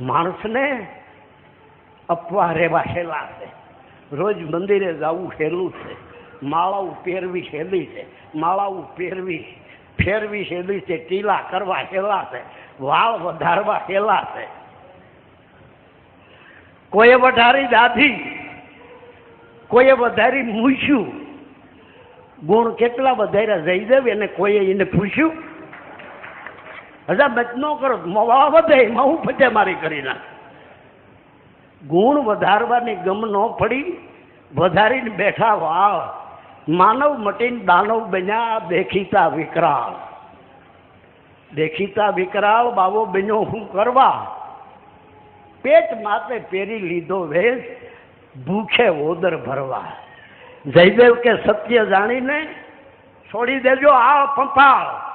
માણસને અપવા રહેવા હેલા છે રોજ મંદિરે જવું હેલું છે, માળાઓ પહેરવી હેલી છે, માળાઓ પહેરવી, ફેરવી હેલી છે, ટીલા કરવા હેલા છે, વાળ વધારવા હેલા છે. કોઈએ વધારી દાઢી કોઈએ વધારી મૂછ્યું ગુણ કેટલા વધાર્યા જયદેવ એને કોઈએ એને પૂછ્યું? હજા બચ ન કરો મોવા વધે, એમાં હું ફટેમારી કરી નાખ. ગુણ વધારવાની ગમ ન પડી. વધારીને બેઠા વાવ માનવ મટીને દાનવ બન્યા દેખીતા વિકરાળ. દેખીતા વિકરાળ બાવો બન્યો હું કરવા. પેટ માથે પહેરી લીધો વેશ, ભૂખે ઓદર ભરવા. જયદેવ કે સત્ય જાણીને છોડી દેજો આ પંપાળ.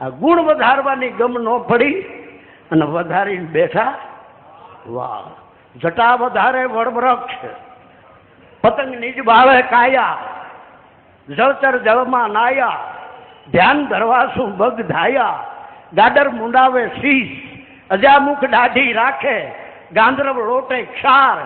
આ ગુણ વધારવાની ગમ ન પડી અને વધારીને બેઠા વાહ. જટા વધારે વડવૃક્ષ. પતંગ નિજ ભાવે કાયા. જળચર જળમાં નાયા. ધ્યાન ધરવાસું બગ ધાયા. ગાડર મુંડાવે શીશ. અજામુખ દાઢી રાખે. ગાંધરવ લોટે ક્ષાર.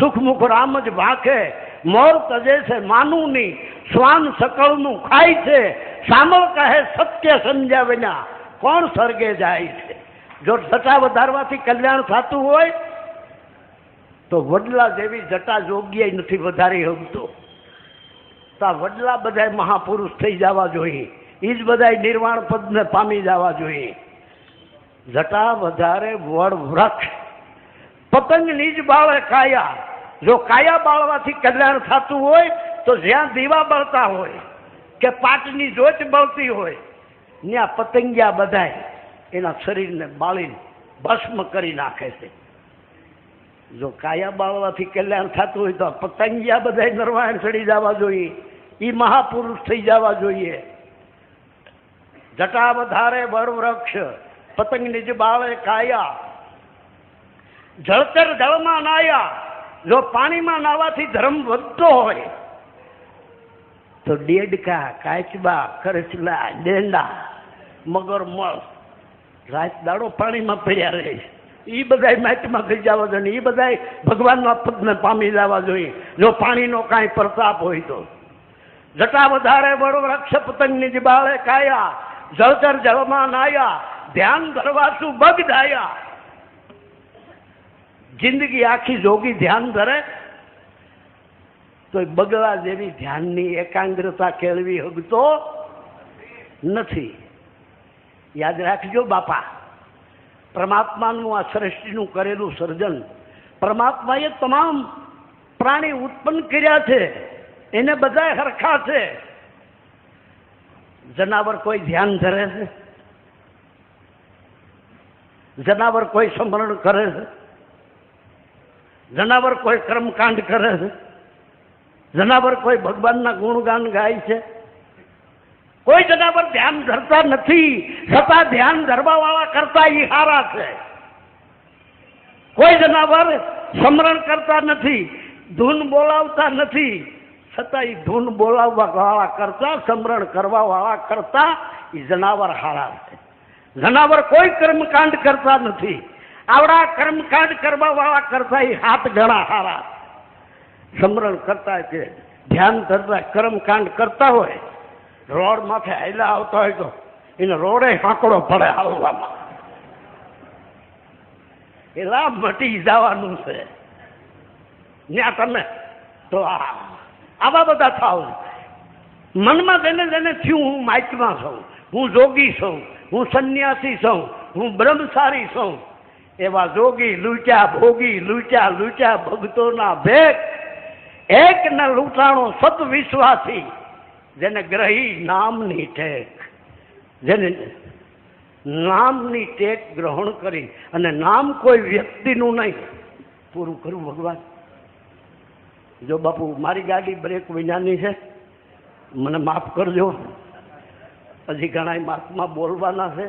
સુખમુખ રામ જ ભાખે મોર તજે છે માનું ની શ્વાન સકળનું ખાય છે. સામળ કહે, સત્ય સમજ્યા વિના કોણ સર્ગે જાય છે? જો જટા વધારવાથી કલ્યાણ થતું હોય, તો વડલા જેવી જટા યોગ્ય નથી વધારી શકતો. તો આ વડલા બધા મહાપુરુષ થઈ જવા જોઈએ. એ જ બધા નિર્વાણ પદને પામી જવા જોઈએ. જટા વધારે વડ વૃક્ષ. પતંગ નીજ બાળે કાયા. જો કાયા બાળવાથી કલ્યાણ થતું હોય, તો જ્યાં દીવા બળતા હોય કે પાટની જોત બળતી હોય ત્યાં પતંગિયા બધાય એના શરીરને બાળીને ભસ્મ કરી નાખે છે. જો કાયા બાળવાથી કલ્યાણ થતું હોય તો પતંગિયા બધાય નરવાયણ ચડી જવા જોઈએ એ મહાપુરુષ થઈ જવા જોઈએ. જટા વધારે વૃક્ષ પતંગ નિજ બાળે કાયા. જળચર જળમાં નાયા, જો પાણીમાં નાવાથી ધર્મ વધતો હોય તો ડેડકા કાચબા કરચલા ડેંડા મગરમળ રાત દાડો પાણીમાં પડ્યા રહે. એ બધા માટીમાં થઈ જવા જોઈએ એ બધા ભગવાનના પદને પામી જવા જોઈએ. જો પાણીનો કાંઈ પ્રતાપ હોય તો. જટા વધારે વડો રક્ષ પતંગની જીબાળે કાયા જળચર જળમાં નાયા. ધ્યાન ધરવાશું બગ ધાયા જિંદગી આખી જોગી ધ્યાન ધરે. તો બગલા જેવી ધ્યાનની એકાગ્રતા કેળવી હગતો નથી. યાદ રાખજો બાપા, પરમાત્માનું આ સૃષ્ટિનું કરેલું સર્જન પરમાત્માએ તમામ પ્રાણી ઉત્પન્ન કર્યા છે, એને બધા હરખા છે. જનાવર કોઈ ધ્યાન ધરે છે? જનાવર કોઈ સ્મરણ કરે છે? જનાવર કોઈ કર્મકાંડ કરે છે? જનાવર કોઈ ભગવાનના ગુણગાન ગાય છે? કોઈ જનાવર ધ્યાન ધરતા નથી. છતાં ધ્યાન ધરવા વાળા કરતા ઈ હારા છે. કોઈ જનાવર સ્મરણ કરતા નથી, ધૂન બોલાવતા નથી, છતાં એ ધૂન બોલાવવા વાળા કરતા, સ્મરણ કરવા વાળા કરતા એ જનાવર હારા છે. જનાવર કોઈ કર્મકાંડ કરતા નથી. આવડા કર્મકાંડ કરવા વાળા કરતા એ હાથ ગણા હારા સ્મરણ કરતા છે ધ્યાન ધરતા, કર્મકાંડ કરતા હોય, રોડ માથે હાઈલા આવતા હોય તો એને રોડે હાંકડો પડે હાલવામાં. એલા મટી જવાનું છે. ત્યાં તમે તો આવા બધા થાવ. મનમાં જેને જેને થયું હું માઇકમાં છું, હું જોગી છું, હું સંન્યાસી છું, હું બ્રહ્મચારી છું. એવા જોગી લૂચ્યા ભોગી લૂચ્યા લૂચ્યા ભક્તોના ભેગ એક ન લૂંટાણો સત વિશ્વાસી જેને ગ્રહી નામની ટેક, જેને નામની ટેક ગ્રહણ કરી અને નામ કોઈ વ્યક્તિનું નહીં, પૂરું કરું ભગવાન. જો બાપુ, મારી ગાડી બ્રેક વિનાની છે, મને માફ કરજો. હજી ઘણા માફમાં બોલવાના છે.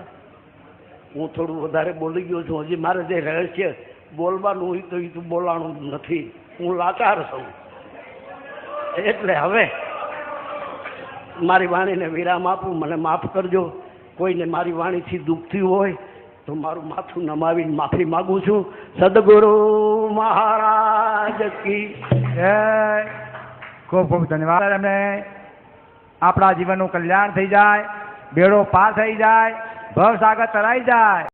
હું થોડું વધારે બોલી ગયો છું, હજી મારે જે રહસ્ય બોલવાનું હોય તો એ તો બોલાણું નથી. હું લાચાર છું. એટલે હવે મારી વાણીને વિરામ આપું, મને માફ કરજો. કોઈને મારી વાણીથી દુઃખ થયું હોય તો મારું માથું નમાવીને માફી માગું છું. સદગુરુ મહારાજ કી ખૂબ ખૂબ ધન્યવાદ. એમને આપણા જીવનનું કલ્યાણ થઈ જાય, બેડો પાર થઈ જાય ભવસાગર તરાઈ જાય.